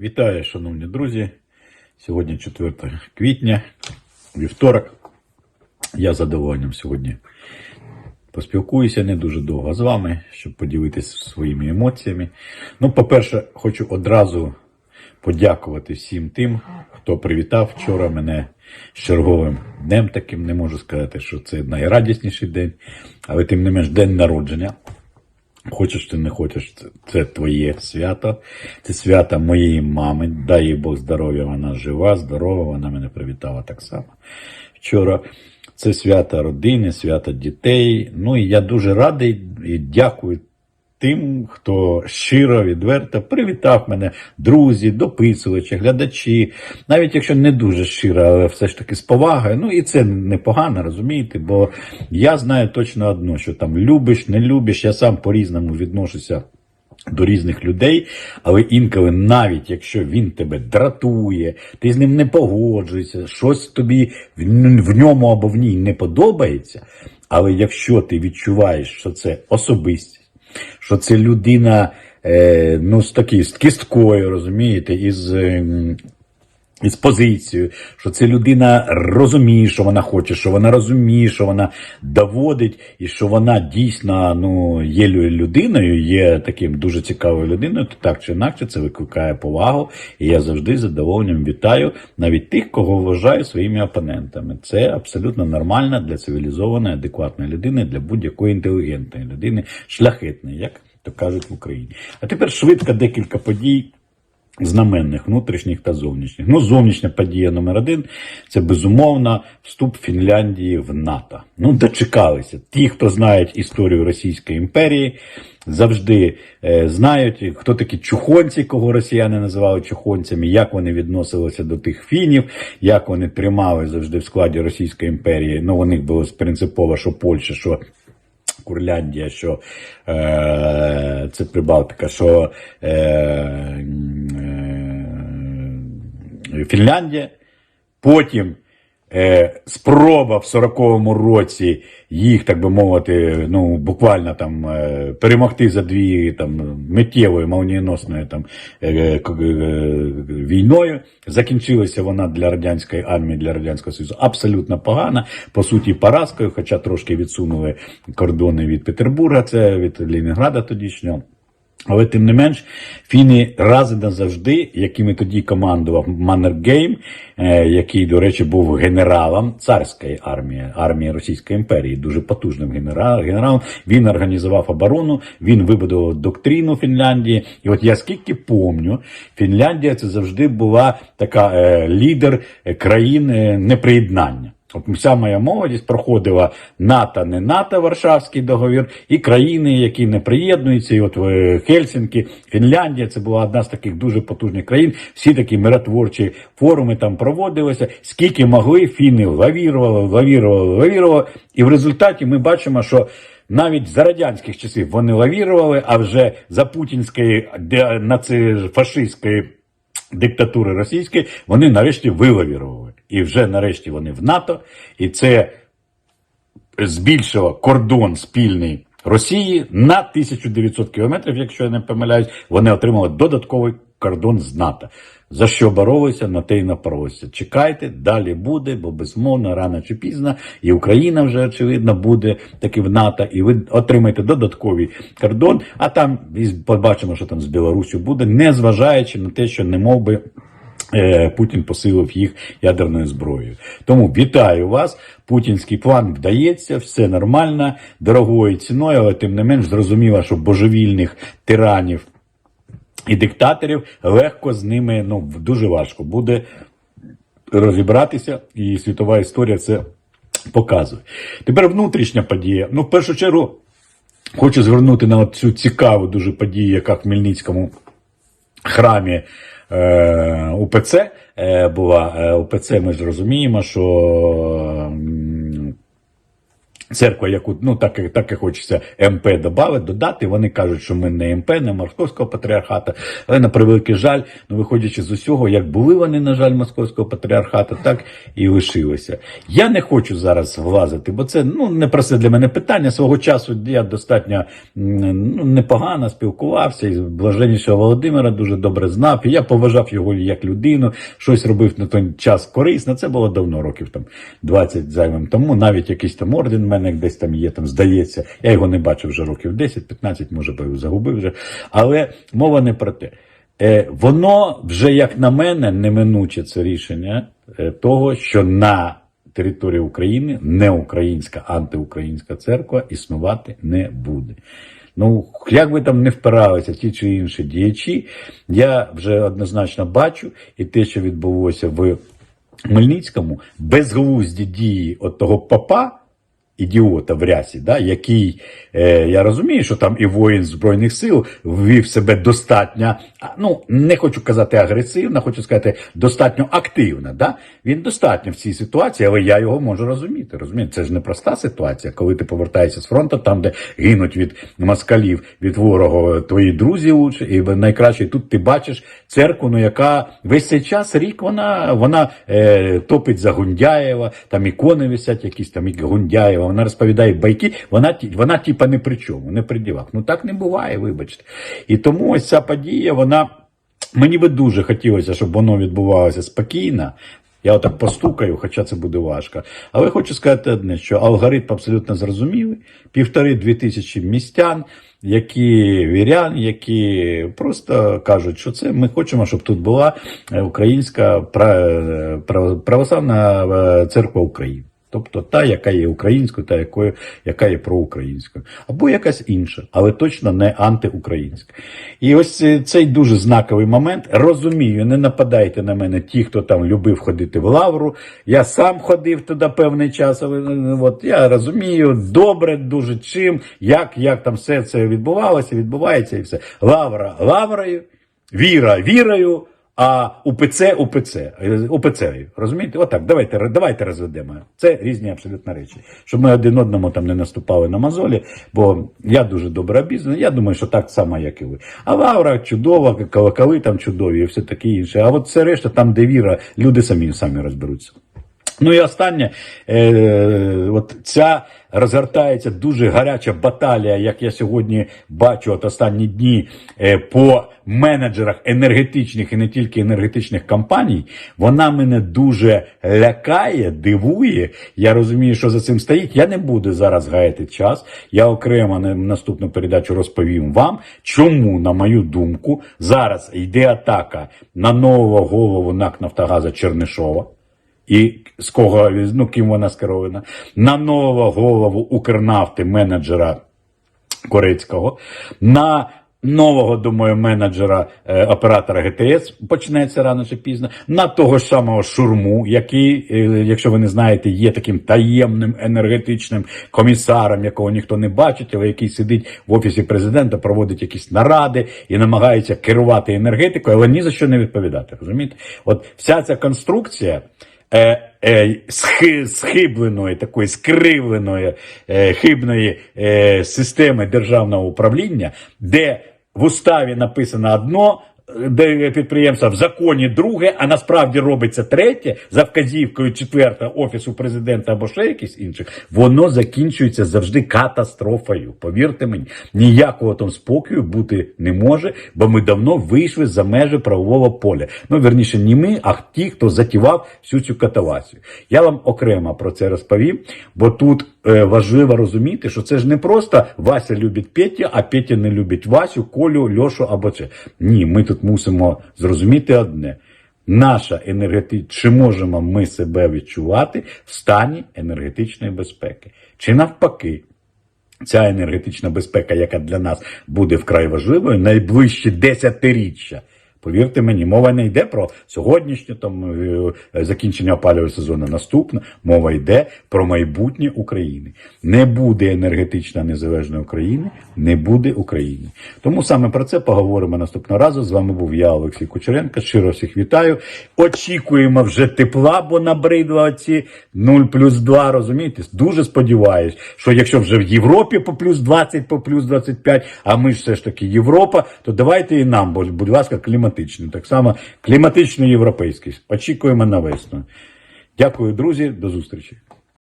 Вітаю, шановні друзі. Сьогодні 4 квітня, вівторок. Я з задоволенням сьогодні поспілкуюся не дуже довго з вами, щоб поділитися своїми емоціями. Ну, по-перше, хочу одразу подякувати всім тим, хто привітав вчора мене з черговим днем таким. Не можу сказати, що це найрадісніший день, але тим не менш день народження. Хочеш ти не хочеш, це, твоє свято. Це свято моєї мами. Дай їй Бог здоров'я, вона жива, здорова, вона мене привітала так само вчора. Це свято родини, свято дітей. Ну і я дуже радий і дякую тим, хто щиро, відверто привітав мене, друзі, дописувачі, глядачі, навіть якщо не дуже щиро, але все ж таки з повагою. Ну і це непогано, розумієте, бо я знаю точно одно, що там любиш, не любиш, я сам по-різному відношуся. До різних людей, але інколи, навіть якщо він тебе дратує, ти з ним не погоджуєшся, щось тобі в ньому або в ній не подобається. Але якщо ти відчуваєш, що це особистість, що це людина е, ну, з такі, з кісткою, розумієте, із. Із позицією, що це людина розуміє, що вона хоче, що вона розуміє, що вона доводить, і що вона дійсно ну, є людиною, є таким дуже цікавою людиною, то так чи інакше це викликає повагу. І я завжди з задоволенням вітаю навіть тих, кого вважаю своїми опонентами. Це абсолютно нормально для цивілізованої, адекватної людини, для будь-якої інтелігентної людини, шляхетної, як то кажуть в Україні. А тепер швидко декілька подій знаменних внутрішніх та зовнішніх. Ну, зовнішня подія номер один це безумовно вступ Фінляндії в НАТО. Ну, дочекалися. Ті, хто знають історію Російської імперії, завжди е, знають, хто такі чухонці, кого росіяни називали чухонцями, як вони відносилися до тих фінів, як вони тримали завжди в складі Російської імперії. Ну, у них було принципово, що Польща, що Курляндія, що е, це Прибалтика, що е, Фінляндія. Потім е, спроба в 40-му році їх, так би мовити, ну буквально там е, перемогти за дві там миттєвою молнієносною там е, к- е, війною. Закінчилася вона для радянської армії, для радянського союзу абсолютно погана. По суті, поразкою, хоча трошки відсунули кордони від Петербурга, це від Ленінграда тодішнього. Але тим не менш, фіни раз назавжди, якими тоді командував Маннергейм, який, до речі, був генералом царської армії, армії Російської імперії, дуже потужним генерал, генералом. Він організував оборону, він вибудував доктрину Фінляндії. І от я скільки помню, Фінляндія це завжди була така е, лідер е, країн е, неприєднання. Вся моя молодість проходила НАТО, не НАТО, Варшавський договір, і країни, які не приєднуються. І от е, Хельсінки, Фінляндія, це була одна з таких дуже потужних країн. Всі такі миротворчі форуми там проводилися. Скільки могли, фіни лавірували, лавірували, лавірували. І в результаті ми бачимо, що навіть за радянських часів вони лавірували, а вже за путінської де, нацифашистської диктатури російської, вони нарешті вилавірували. І вже нарешті вони в НАТО, і це збільшило кордон спільний Росії на 1900 кілометрів, якщо я не помиляюсь, вони отримали додатковий кордон з НАТО. За що боролися, на те й напоролися. Чекайте, далі буде, бо безумовно, рано чи пізно, і Україна вже очевидно буде таки в НАТО, і ви отримаєте додатковий кордон. А там побачимо, що там з Білорусю буде, не зважаючи на те, що не мов би. Е, Путін посилив їх ядерною зброєю. Тому вітаю вас. Путінський план вдається, все нормально, дорогою ціною, але тим не менш зрозуміло, що божевільних тиранів і диктаторів легко з ними ну дуже важко буде розібратися, і світова історія це показує. Тепер внутрішня подія. Ну, в першу чергу, хочу звернути на цю цікаву дуже подію, яка в Хмельницькому храмі УПЦ е, була. Е, УПЦ ми ж розуміємо, що Церква, яку ну так, і- так і хочеться МП додати, додати. Вони кажуть, що ми не МП, не московського патріархата. Але на превеликий жаль, ну виходячи з усього, як були вони, на жаль, московського патріархата, так і лишилися. Я не хочу зараз влазити, бо це ну не просте для мене питання. Свого часу я достатньо ну, непогано спілкувався і блаженнішого Володимира дуже добре знав. І я поважав його як людину, щось робив на той час корисно. Це було давно, років там 20 зайвим тому. Навіть якийсь там орден в мене десь там є, там здається. Я його не бачив вже років 10-15, може би загубив вже. Але мова не про те. Е, воно вже, як на мене, неминуче це рішення е, того, що на території України не українська антиукраїнська церква існувати не буде. Ну, як би там не впиралися ті чи інші діячі, я вже однозначно бачу, і те, що відбулося в Хмельницькому, безглузді дії от того папа, ідіота в рясі, да, який, е, я розумію, що там і воїн Збройних сил ввів себе достатньо, ну, не хочу казати агресивно, хочу сказати достатньо активно. Да? Він достатньо в цій ситуації, але я його можу розуміти. Розумієте? Це ж не проста ситуація, коли ти повертаєшся з фронту, там, де гинуть від москалів, від ворога твої друзі і найкраще тут ти бачиш церкву, ну, яка весь цей час, рік, вона, вона е, топить за Гундяєва, там ікони висять, якісь там і Гундяєва, вона розповідає байки, вона, вона типа не при чому, не при ділах. Ну так не буває, вибачте. І тому ось ця подія, вона. Мені би дуже хотілося, щоб воно відбувалося спокійно. Я отак постукаю, хоча це буде важко. Але хочу сказати одне, що алгоритм абсолютно зрозумілий. Півтори-дві тисячі містян, які вірян, які просто кажуть, що це ми хочемо, щоб тут була е, українська православна е, церква України. Тобто та, яка є українською, та якою, яка є проукраїнською, або якась інша, але точно не антиукраїнська. І ось е, цей дуже знаковий момент. Розумію, не нападайте на мене ті, хто там любив ходити в лавру. Я сам ходив туди певний час. Але е, от я розумію добре, дуже чим, як, як там все це відбувалося, відбувається і все. Лавра лаврою, віра вірою. А УПЦ УПЦ, УПЦ, розумієте? Отак, давайте, давайте розведемо. Це різні абсолютно речі. Щоб ми один одному там не наступали на мозолі, бо я дуже добре обізнаний, я думаю, що так само, як і ви. А Лавра чудова, колоколи там чудові і все таке інше. А от все решта, там, де віра, люди самі самі розберуться. Ну і останнє, е, от ця розгортається дуже гаряча баталія, як я сьогодні бачу от останні дні е, по менеджерах енергетичних і не тільки енергетичних компаній. Вона мене дуже лякає, дивує. Я розумію, що за цим стоїть. Я не буду зараз гаяти час. Я окремо на наступну передачу розповім вам, чому, на мою думку, зараз йде атака на нового голову НАК Нафтогаза Чернишова і з кого ну, ким вона скерована, на нового голову Укрнафти менеджера Корецького, на нового, думаю, менеджера е, оператора ГТС почнеться рано чи пізно, на того ж самого Шурму, який, е, якщо ви не знаєте, є таким таємним енергетичним комісаром, якого ніхто не бачить, але який сидить в офісі президента, проводить якісь наради і намагається керувати енергетикою, але ні за що не відповідати. Розумієте? От вся ця конструкція е, е, схи, схибленої, такої скривленої, е, хибної е, системи державного управління, де в уставі написано одно. Підприємства в законі друге, а насправді робиться третє за вказівкою четверта офісу президента або ще якийсь інших, воно закінчується завжди катастрофою. Повірте мені, ніякого там спокою бути не може, бо ми давно вийшли за межі правового поля. Ну верніше, не ми, а ті, хто затівав всю цю катавасію. Я вам окремо про це розповім, бо тут важливо розуміти, що це ж не просто Вася любить Петя, а Петя не любить Васю, Колю, Льошу або це. Ні, ми тут мусимо зрозуміти одне. Наша енергетична, чи можемо ми себе відчувати в стані енергетичної безпеки? Чи навпаки, ця енергетична безпека, яка для нас буде вкрай важливою, найближчі десятиріччя Повірте мені, мова не йде про сьогоднішнє там е, закінчення опалювального сезону. Наступне мова йде про майбутнє України. Не буде енергетично незалежної України, не буде України. Тому саме про це поговоримо наступного разу. З вами був я, Олексій Кучеренко. Щиро всіх вітаю. Очікуємо вже тепла, бо набридла ці 0 плюс 2, розумієте? Дуже сподіваюсь, що якщо вже в Європі по плюс 20, по плюс 25, а ми ж все ж таки Європа, то давайте і нам, будь ласка, кліматичний. Так само кліматично європейський. Очікуємо на весну. Дякую, друзі, до зустрічі.